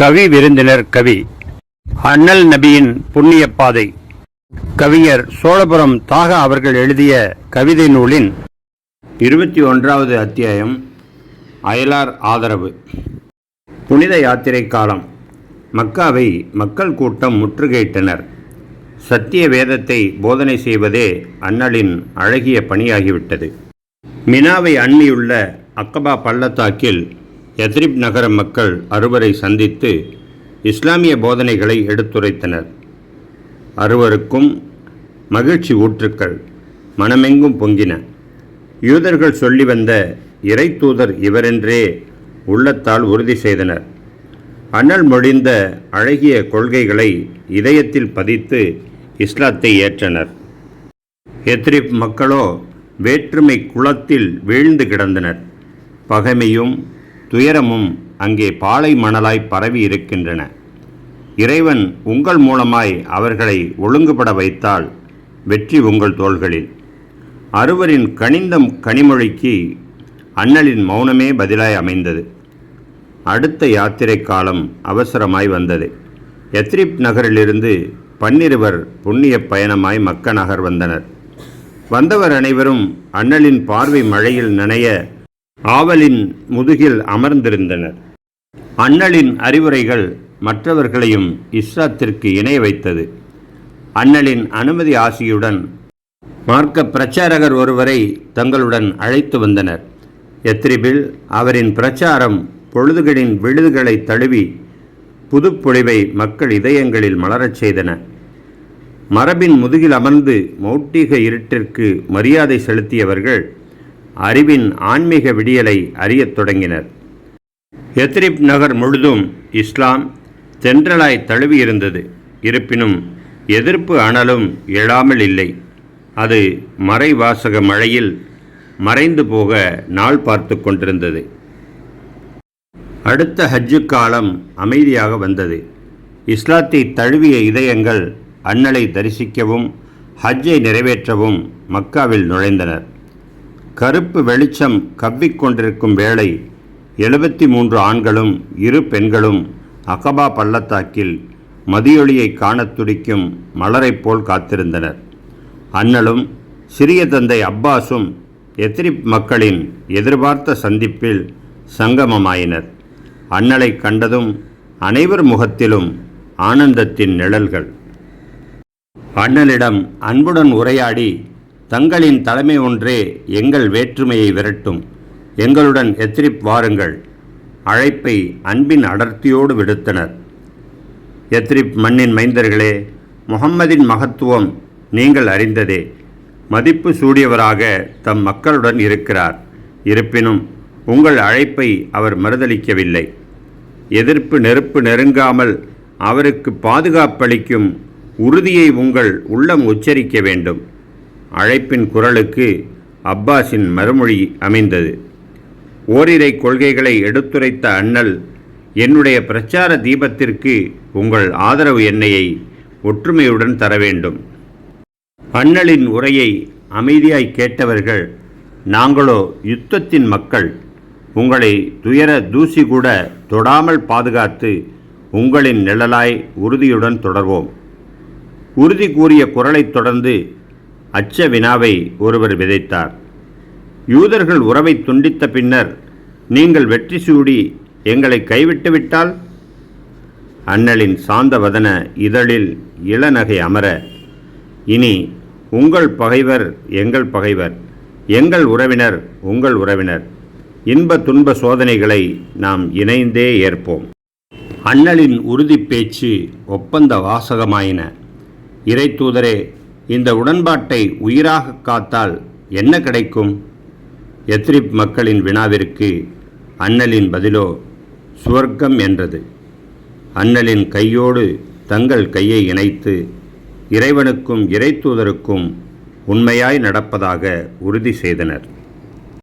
கவி விருந்தினர் கவி. அண்ணல் நபியின் புண்ணிய பாதை. கவிஞர் சோழபுரம் தாகா அவர்கள் எழுதிய கவிதை நூலின் இருபத்தி ஒன்றாவது அத்தியாயம் அயலார் ஆதரவு. புனித யாத்திரை காலம். மக்காவை மக்கள் கூட்டம் முற்றுகையிட்டனர். சத்திய வேதத்தை போதனை செய்வதே அண்ணலின் அழகிய பணியாகிவிட்டது. மினாவை அண்ணியுள்ள அக்கபா பள்ளத்தாக்கில் யத்ரிப் நகர மக்கள் அறுவரை சந்தித்து இஸ்லாமிய போதனைகளை எடுத்துரைத்தனர். அறுவருக்கும் மகிழ்ச்சி ஊற்றுக்கள் மனமெங்கும் பொங்கின. யூதர்கள் சொல்லி வந்த இறைத்தூதர் இவரென்றே உள்ளத்தால் உறுதி செய்தனர். அண்ணல் மொழிந்த அழகிய கொள்கைகளை இதயத்தில் பதித்து இஸ்லாத்தை ஏற்றனர். எத்ரிப் மக்களோ வேற்றுமை குளத்தில் வீழ்ந்து கிடந்தனர். பகைமையும் துயரமும் அங்கே பாலை மணலாய் பரவி இருக்கின்றன. இறைவன் உங்கள் மூலமாய் அவர்களை ஒழுங்குபட வைத்தால் வெற்றி உங்கள் தோள்களில். அறுவரின் கனிந்தம் கனிமொழிக்கு அண்ணலின் மௌனமே பதிலாய் அமைந்தது. அடுத்த யாத்திரை காலம் அவசரமாய் வந்தது. எத்ரிப் நகரிலிருந்து பன்னிருவர் புண்ணிய பயணமாய் மக்க நகர் வந்தனர். வந்தவர் அனைவரும் அண்ணலின் பார்வை மழையில் நனைய ஆவலின் முதுகில் அமர்ந்திருந்தனர். அண்ணலின் அறிவுரைகள் மற்றவர்களையும் இஸ்லாத்திற்கு இணைய வைத்தது. அண்ணலின் அனுமதி ஆசியுடன் மார்க்க பிரச்சாரகர் ஒருவரை தங்களுடன் அழைத்து வந்தனர். எத்ரிபில் அவரின் பிரச்சாரம் பொழுதுகளின் விழுதுகளை தழுவி புதுப்பொழிவை மக்கள் இதயங்களில் மலரச் செய்தன. மரபின் முதுகில் அமர்ந்து மௌட்டிக இருட்டிற்கு மரியாதை செலுத்தியவர்கள் அறிவின் ஆன்மீக விடியலை அறியத் தொடங்கினர். எத்ரிப் நகர் முழுதும் இஸ்லாம் தென்றலாய் தழுவியிருந்தது. இருப்பினும் எதிர்ப்பு அனலும் எழாமல் இல்லை. அது மறைவாசக மழையில் மறைந்து போக நாள் பார்த்து கொண்டிருந்தது. அடுத்த ஹஜ்ஜு காலம் அமைதியாக வந்தது. இஸ்லாத்தை தழுவிய இதயங்கள் அண்ணலை தரிசிக்கவும் ஹஜ்ஜை நிறைவேற்றவும் மக்காவில் நுழைந்தனர். கருப்பு வெளிச்சம் கவ்விக்கொண்டிருக்கும் வேளை எழுபத்தி மூன்று ஆண்களும் இரு பெண்களும் அகபா பள்ளத்தாக்கில் மதியொளியை காணத் துடிக்கும் மலரைப் போல் காத்திருந்தனர். அண்ணலும் சிறிய தந்தை அப்பாஸும் எத்ரிப் மக்களின் எதிர்பார்த்த சந்திப்பில் சங்கமமாயினர். அண்ணலை கண்டதும் அனைவர் முகத்திலும் ஆனந்தத்தின் நிழல்கள். அண்ணலிடம் அன்புடன் உரையாடி தங்களின் தலைமை ஒன்றே எங்கள் வேற்றுமையை விரட்டும். எங்களுடன் எத்ரிப் வாருங்கள். அழைப்பை அன்பின் அடர்த்தியோடு விடுத்தனர். எத்ரிப் மண்ணின் மைந்தர்களே முகம்மதின் மகத்துவம் நீங்கள் அறிந்ததே. மதிப்பு சூடியவராக தம் மக்களுடன் இருக்கிறார். இருப்பினும் உங்கள் அழைப்பை அவர் மறுதளிக்கவில்லை எதிர்ப்பு நெருப்பு நெருங்காமல் அவருக்கு பாதுகாப்பளிக்கும் உறுதியை உங்கள் உள்ளம் உச்சரிக்க வேண்டும். அழைப்பின் குரலுக்கு அப்பாஸின் மறுமொழி அமைந்தது. ஓரிரை கொள்கைகளை எடுத்துரைத்த அண்ணல் என்னுடைய பிரச்சார தீபத்திற்கு உங்கள் ஆதரவு எண்ணெயை ஒற்றுமையுடன் தர வேண்டும் அண்ணலின் உரையை அமைதியாய் கேட்டவர்கள் நாங்களோ யுத்தத்தின் மக்கள். உங்களை துயர தூசி கூட தொடாமல் பாதுகாத்து உங்களின் நிழலாய் உறுதியுடன் தொடர்வோம் உறுதி கூறிய குரலைத் தொடர்ந்து அச்ச வினாவை ஒருவர் விதைத்தார். யூதர்கள் உறவை துண்டித்த பின்னர் நீங்கள் வெற்றி சூடி எங்களை கைவிட்டு விட்டால்? அண்ணலின் சாந்தவதன இதழில் இளநகை அமர. இனி உங்கள் பகைவர் எங்கள் பகைவர் எங்கள் உறவினர் உங்கள் உறவினர். இன்ப துன்ப சோதனைகளை நாம் இணைந்தே ஏற்போம். அண்ணலின் உறுதி பேச்சு ஒப்பந்த வாசகமாயின. இறைத்தூதரே இந்த உடன்பாட்டை உயிராக காத்தால் என்ன கிடைக்கும்? எத்ரிப் மக்களின் வினாவிற்கு அண்ணலின் பதிலோ சுவர்க்கம் என்றது. அண்ணலின் கையோடு தங்கள் கையை இணைத்து இறைவனுக்கும் இறைத்தூதருக்கும் உண்மையாய் நடப்பதாக உறுதி செய்தனர்.